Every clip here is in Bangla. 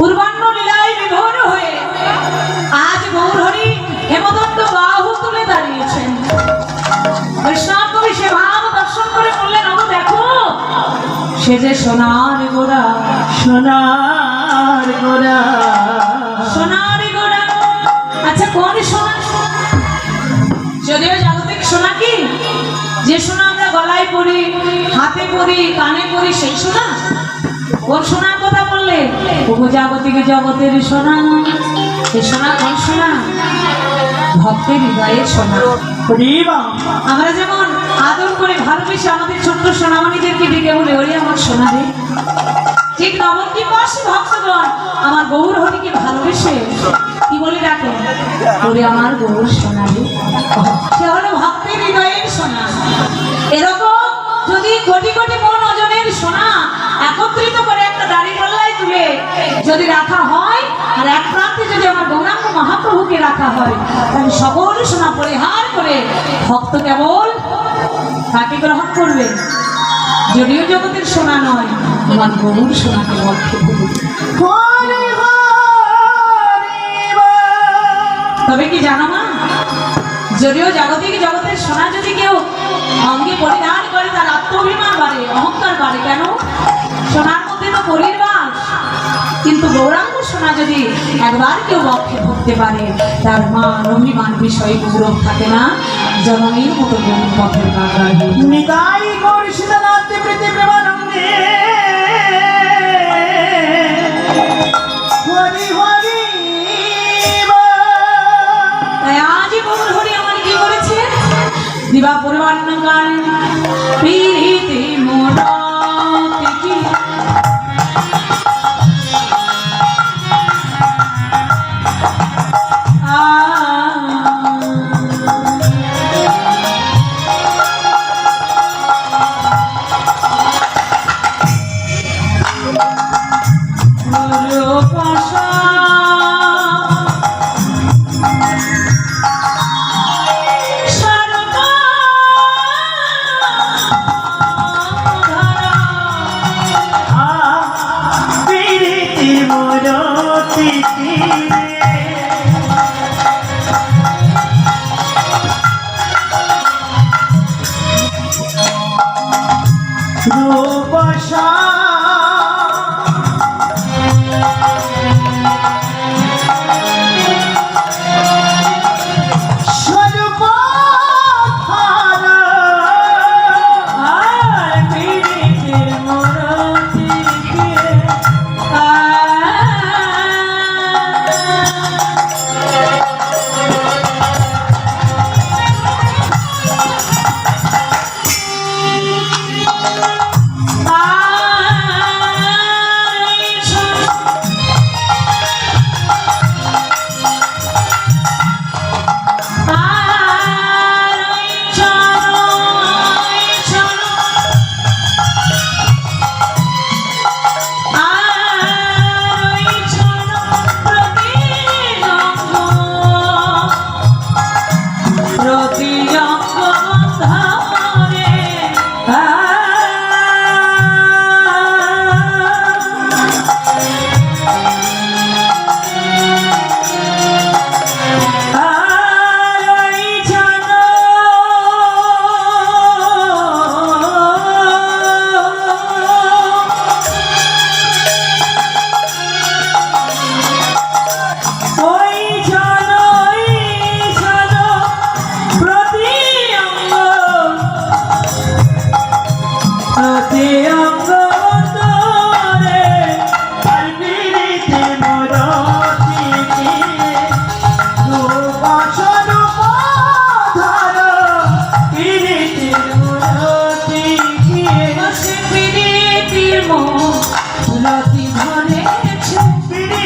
পূর্বান্ন লীলায় বিভোর হয়ে আজ গৌরহরি হেমদত্ত বাহু তুলে দাঁড়িয়েছেন। বৈষ্ণব কবি সে ভাব দর্শন করে বললেন ও দেখো সে যে সোনার গোড়া সোনার গোরা সোনার গোড়া আচ্ছা কোন সোনা? যদিও জাগতিক সোনা কি? যে সোনা আমরা গলায় পরি হাতে পরি কানে পরি সেই সোনা? সোনার কথা বললে? উপজাগতিক জগতের সোনা। এই সোনা কোন সোনা? ভক্তের হৃদয়ের সোনা। আমরা যেমন আদর করে ভালোবেসে আমাদের ছোট্ট সোনামণিদেরকে ডেকে বলে ওরে আমার সোনা রে। ঠিক নবদ্বীপবাসী ভক্তগণ? আমার গৌর হরিকে ভালোবেসে কি বলে ডাকে ওরে আমার গৌর সোনা রে। সে হলো ভক্তের হৃদয়ের সোনা। এরকম যদি কোটি কোটি মন একত্রিত করে একটা দাড়ি পাল্লায় তুলে যদি রাখা হয় আর এক প্রান্তে যদি আমার গৌরাঙ্গ মহাপ্রভুকে রাখা হয় তাহলে সকল সোনা পরিহার করে ভক্ত কেবল তাকে গ্রহণ করবে। যদিও জগতের সোনা নয় আমার গৌর সোনাকে হবে। তবে কি জানো মা? যদিও জাগতিক জগতের সোনা যদি কেউ অঙ্গে পরিধান করে তার আত্মঅভিমান বাড়ে অহংকার বাড়ে কেন? সোনার মধ্যে তো পরিবাস কিন্তু গৌরাঙ্গ সোনা যদি একবার কেউ বক্ষে ভুগতে পারে, তার মা অভিমান বিষয়ে গৌরব থাকে না। জননীর মতো পথের প্রেমানন্দে প্রীতি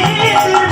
Thank you.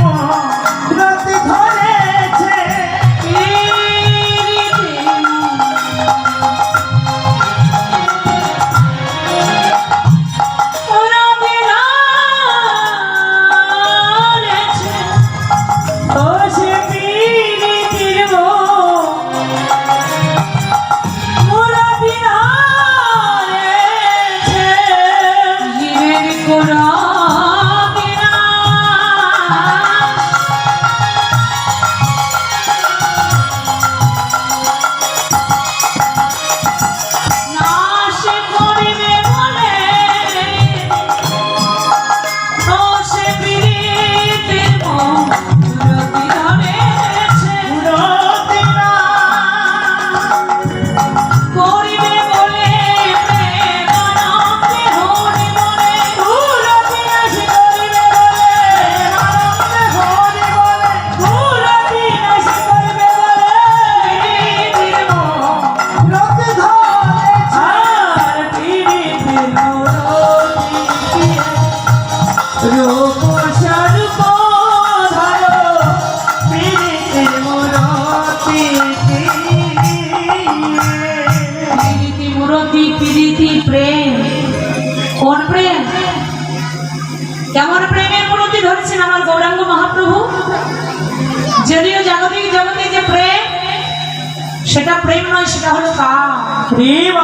সেটা হলো কাম প্রেম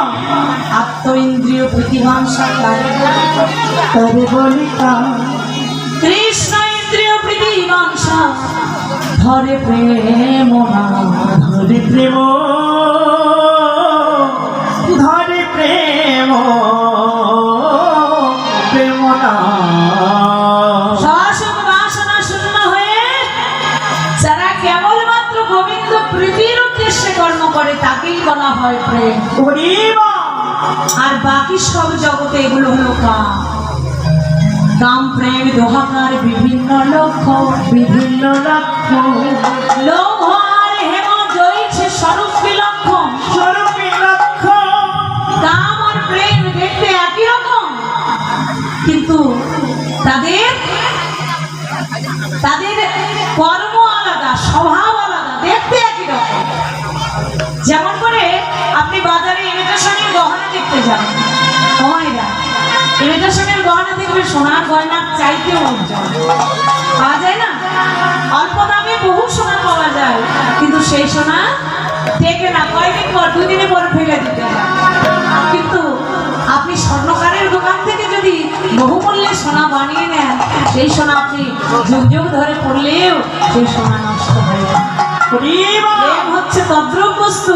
আত্ম ইন্দ্রিয় প্রতিভাংসা তবে বলিকা কৃষ্ণ ইন্দ্রিয় প্রতিভাংসা ধরে প্রেম না। ধরে প্রেম। বলা হয় প্রেম। আর বাকি সব জগতে এগুলো হলো কাম। কাম, প্রেম, দোহাকার, বিভিন্ন লক্ষ্য বিভিন্ন লক্ষ্য। লোভ ইমিটেশনের গহনা দেখবে সোনার গয়না চাইতে উজ্জ্বল। পাওয়া যায় না? অল্প দামে বহু সোনা পাওয়া যায়। কিন্তু সেই সোনা টেকে না কয়দিন পর, দুদিনে পর ফেলে দিতে কিন্তু আপনি স্বর্ণকারের দোকান থেকে যদি বহুমূল্যে সোনা বানিয়ে নেন, সেই সোনা আপনি যুগ যুগ ধরে পড়লেও সেই সোনা নষ্ট হয়ে প্রেম হচ্ছে তদ্রুপ বস্তু।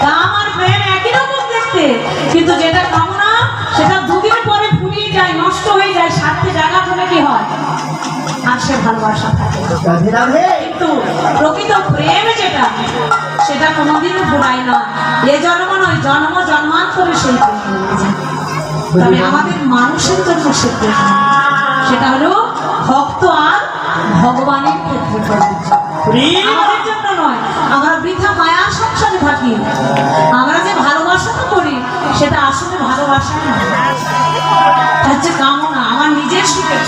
কাম আর প্রেম একই রকম দেখতে। কিন্তু যেটা কামনা সেটা দুদিন পরে ফুরিয়ে যায় নষ্ট হয়ে যায় স্বার্থে জায়গা হলে কি হয়? আর সে ভালোবাসা থাকে। কিন্তু প্রকৃত প্রেম যেটা সেটা কোনোদিন ফুরায় না। এ জন্ম নয় জন্ম জন্মান্তরে সেই তবে আমাদের মানুষের জন্য সে সেটা হলো ভক্ত আর ভগবানের ক্ষেত্রে আমাদের মায়া সংসারে আমরা যে ভালোবাসাটা করি, সেটা আসলে ভালোবাসা হচ্ছে কামনা আমার নিজের সুখের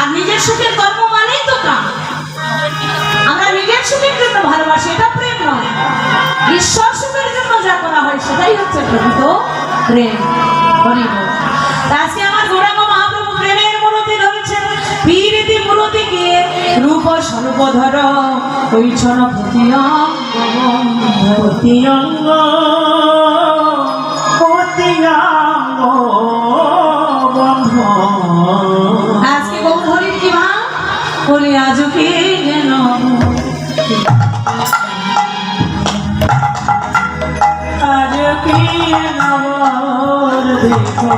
আর নিজের সুখের কর্ম মানেই তো কাম। আমরা নিজের সুখের জন্য ভালোবাসি, এটা প্রেম নয়। ঈশ্বর সুখের জন্য যা করা হয়, সেটাই হচ্ছে প্রকৃত প্রেম। হরি রূপ স্বরূপ ধর কৈছন প্রতিয়ঙ্গ বন্ধ আজকে গৌর হরির কি মা, বলি আজকে যেন আজ কি নবর দেখো।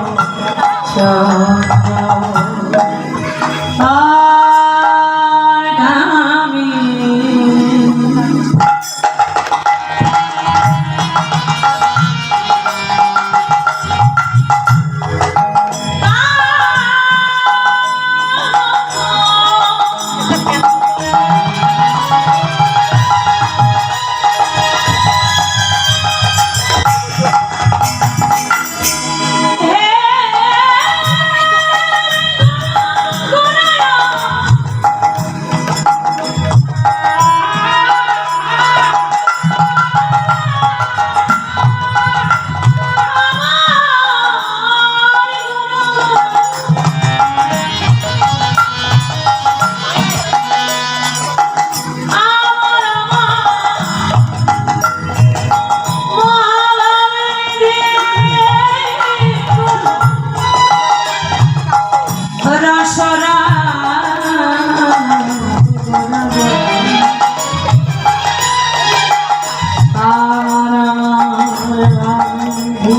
হরি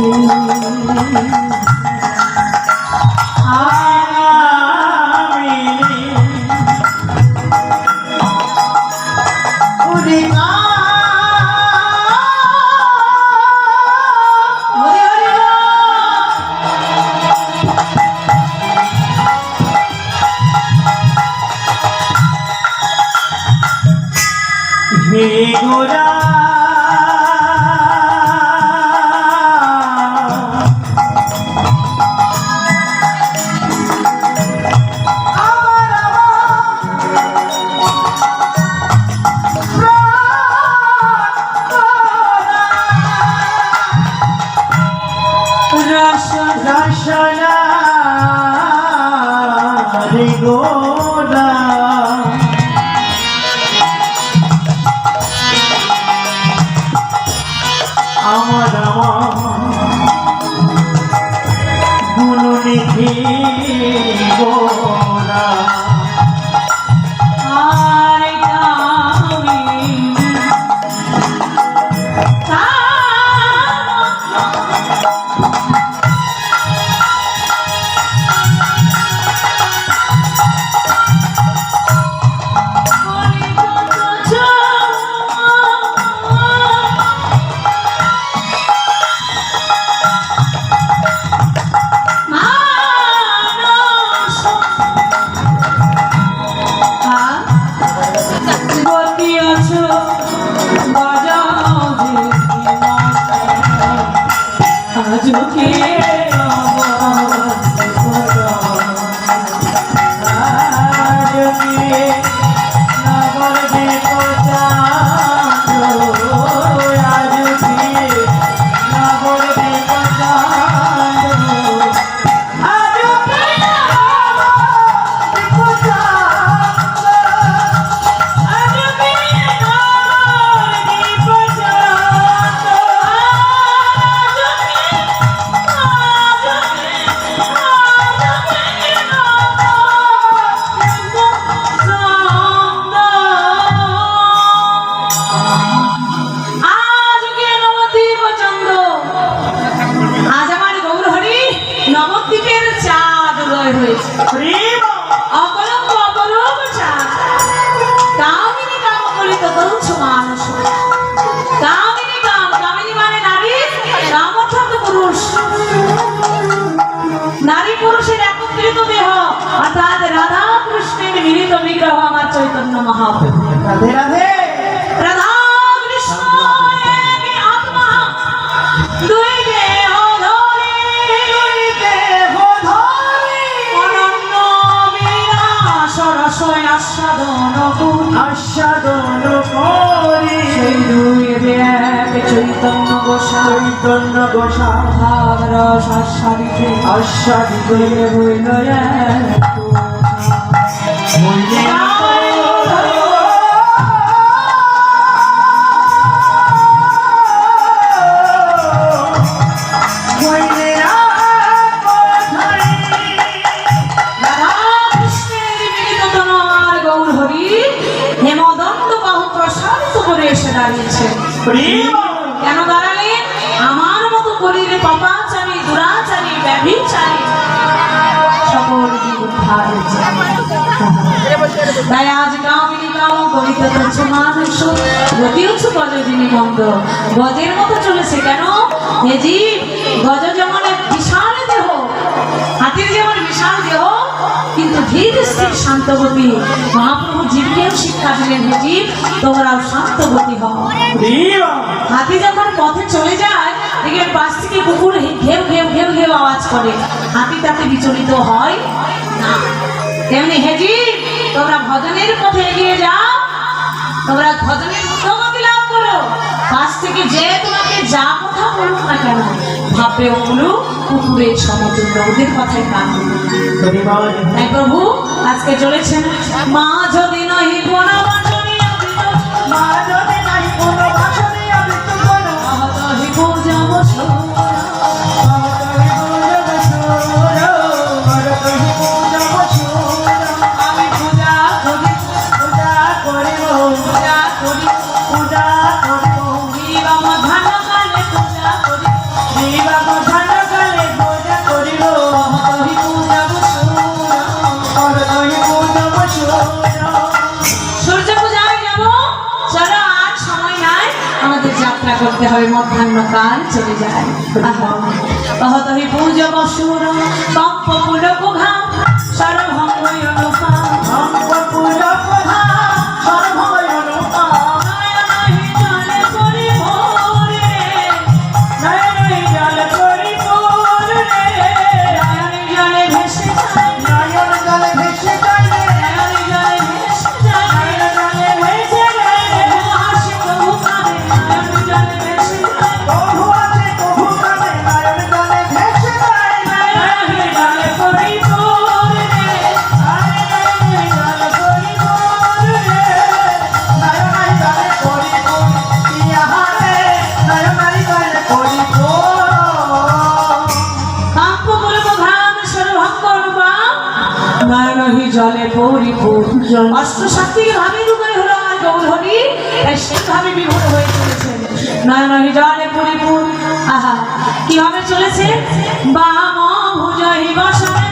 আজকে আজকে দেহ অর্থাৎ রাধা কৃষ্ণের মিলিত বিগ্রহ আমার চৈতন্য মহাপ্রভু। রাধে রাধা। চৈতন্য গোসাই চৈতন্য গোসা রস আস্বাদিতে আস্বাদিত হইলে হইল এক। তাই আজ কামিনী কাম করিতে তুচ্ছ মানুষ। গতি উচ্চ গজ যিনি মন্দ গজের মতো চলেছে কেন? এ জীব গজ যেমন এক বিশাল দেহ হাতির যেমন বিশাল দেহ কিন্তু ধীর স্থির শান্তগতি। মহাপ্রভু জীবকেও শিক্ষা দিলেন হে জীব তোমরাও শান্তগতি হও। হাতি যখন পথে চলে যায় দেখবেন পাশ থেকে কুকুর ঘেউ ঘেউ ঘেউ ঘেউ আওয়াজ করে। হাতি তাতে বিচলিত হয় না। তেমনি হেজি তোমরা ভজনের পথে এগিয়ে যাও। তোমরা ভজনের উদ্যোগতি লাভ করো। পাশ থেকে যে তোমাকে যা কথা বলুক না কেন ভাবে ওগুলো কুকুরের সমতুল্য ওদের কথাই কান তাই প্রভু আজকে চলেছেন মা যদি নহি মা করতে হবে মধ্যাহ্ন কাল চলে যায়। অহতহি পূজ বসুর কম্প পুলক ঘাম সরভঙ্গ নাস্তিক ভাবে রূপায় হলো আমার গৌরহরি সেইভাবে বিভোর হয়ে চলেছে। নয়ন জলে পরিপূর্ণ। আহা কি হবে চলেছে? বাম ভুজহি বসবে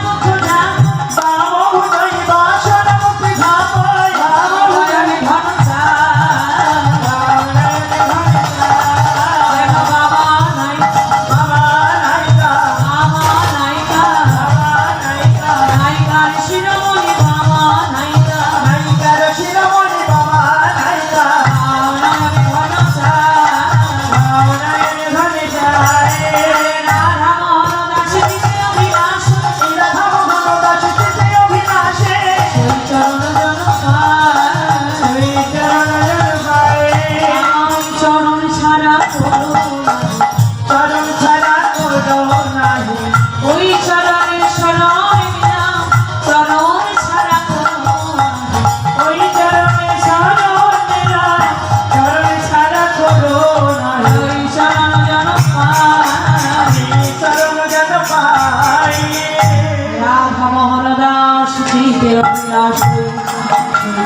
কমলদাস চিতাস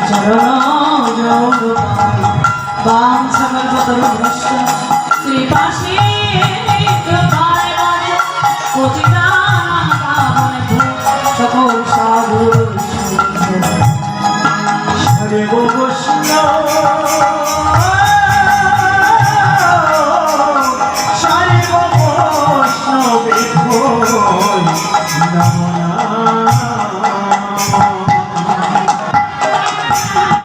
চরণ বাম সংকল্প কৃপায় সকল